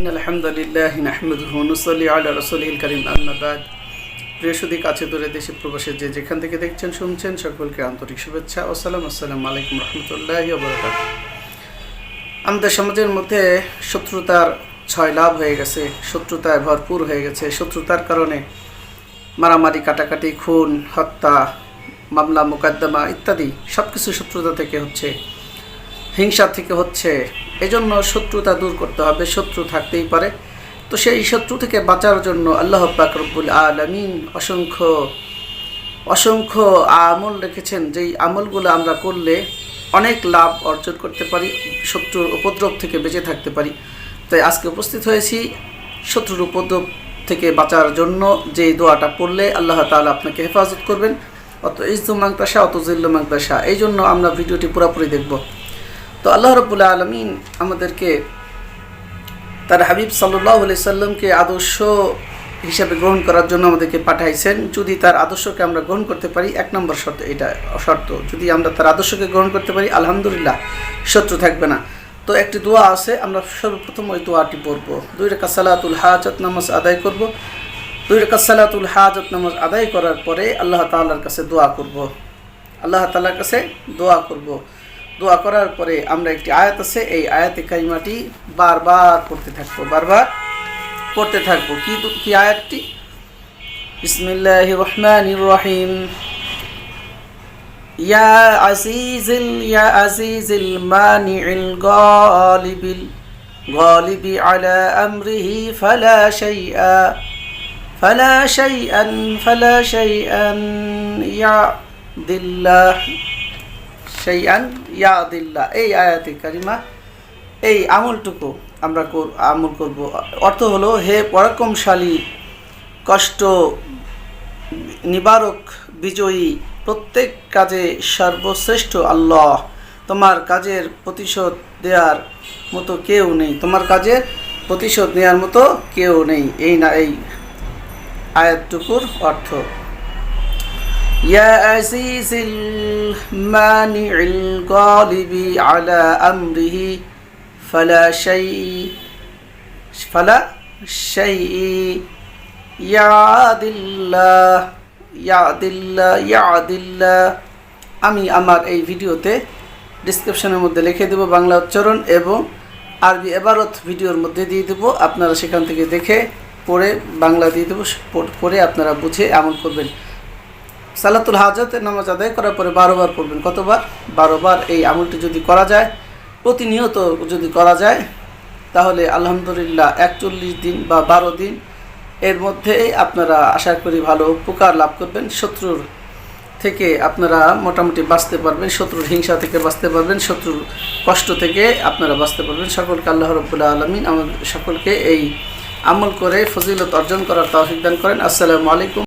In আলহামদুলিল্লাহ নাহমদুহু নুসল্লি আলা রসুলিল করিম আহমদাদ সুদী, কাছে দূরে দেশে প্রবাসে যে যেখান থেকে দেখছেন, শুনছেন, সকলকে আন্তরিক শুভেচ্ছা আসসালাম আসসালামু আলাইকুম রহমতুল্লাহ বরকাত আমাদের সমাজের মধ্যে শত্রুতার ছয় লাভ হয়ে গেছে, শত্রুতায় ভরপুর হয়ে গেছে। শত্রুতার কারণে মারামারি, কাটাকাটি, খুন, হত্যা, মামলা, মোকদ্দমা ইত্যাদি সব কিছু শত্রুতা থেকে হচ্ছে হিংসা থেকে হচ্ছে এজন্য শত্রুতা দূর করতে হবে, শত্রু থাকতেই পারে। তো সেই শত্রু থেকে বাঁচার জন্য আল্লাহ পাক রব্বুল আলমিন অসংখ্য অসংখ্য আমল রেখেছেন, যেই আমলগুলো আমরা করলে অনেক লাভ অর্জন করতে পারি, শত্রুর উপদ্রব থেকে বেঁচে থাকতে পারি। তাই আজকে উপস্থিত হয়েছি শত্রুর উপদ্রব থেকে বাঁচার জন্য যে দোয়াটা পড়লে আল্লাহ তাআলা আপনাকে হেফাজত করবেন। অত ইজু মাংতাসা অত জিল্লু মাংতাসা এই জন্য আমরা ভিডিওটি পুরোপুরি দেখব। তো আল্লাহ রবুল্লা আলমিন আমাদেরকে তার হাবিব সাল্লাহ সাল্লামকে আদর্শ হিসাবে গ্রহণ করার জন্য আমাদেরকে পাঠাইছেন। যদি তার আদর্শকে আমরা গ্রহণ করতে পারি, এক নম্বর শর্ত এটা, শর্ত, যদি আমরা তার আদর্শকে গ্রহণ করতে পারি, আলহামদুলিল্লাহ, শত্রু থাকবে না। তো একটি দোয়া আছে, আমরা সর্বপ্রথম ওই দোয়াটি পড়ব। দুই রেখা সালাতুল হাজত নামাজ আদায় করব। দুই রেখা সালাতুল হাজত নামাজ আদায় করার পরে আল্লাহ তাল্লার কাছে দোয়া করব। আল্লাহ তাল্লার কাছে দোয়া করব। দোয়া করার পরে আমরা একটি আয়াত আছে এই আয়াতে কাইমাটি বারবার পড়তে থাকবো বারবার পড়তে থাকবো কি কি আয়াতটি বিসমিল্লাহ রহমান রহিম يا عزيز ال- يا عزيز المانع الغالب الغالب على أمره فلا شيء فلا شيئا فلا شيئا يعدل সেইআন ইয়াদিল্লা, এই আয়াতে কারিমা, এই আমলটুকু আমরা আমল করব। অর্থ হলো, হে পরাক্রমশালী, কষ্ট নিবারক, বিজয়ী, প্রত্যেক কাজে সর্বশ্রেষ্ঠ আল্লাহ। তোমার কাজের প্রতিশোধ দেওয়ার মতো কেউ নেই। তোমার কাজের প্রতিশোধ নেওয়ার মতো কেউ নেই। এই না, এই আয়াতটুকুর অর্থ। يا عزيز المانع الغالب على أمره فلا شيء فلا شيء يعدل يعدل يعدل আমি আমার এই ভিডিওতে ডিসক্রিপশনের মধ্যে লিখে দেব বাংলা উচ্চারণ এবং আরবি এবারত ভিডিওর মধ্যে দিয়ে দেবো আপনারা সেখান থেকে দেখে পড়ে বাংলা দিয়ে দেবো পড়ে আপনারা বুঝে আমল করবেন সালাতুল হাজতের নামাজ আদায় করার পরে বারোবার পড়বেন। কতবার? বারোবার। এই আমলটি যদি করা যায়, প্রতিনিয়ত যদি করা যায়, তাহলে আলহামদুলিল্লাহ একচল্লিশ দিন বা বারো দিন এর মধ্যে আপনারা আশা করি ভালো উপকার লাভ করবেন। শত্রুর থেকে আপনারা মোটামুটি বাঁচতে পারবেন, শত্রুর হিংসা থেকে বাঁচতে পারবেন, শত্রুর কষ্ট থেকে আপনারা বাঁচতে পারবেন। সকলকে আল্লাহ রবুল্লাহ আলমিন আমাদের সকলকে এই আমল করে ফজিলত অর্জন করার তৌফিক দান করেন। আসসালামু আলাইকুম।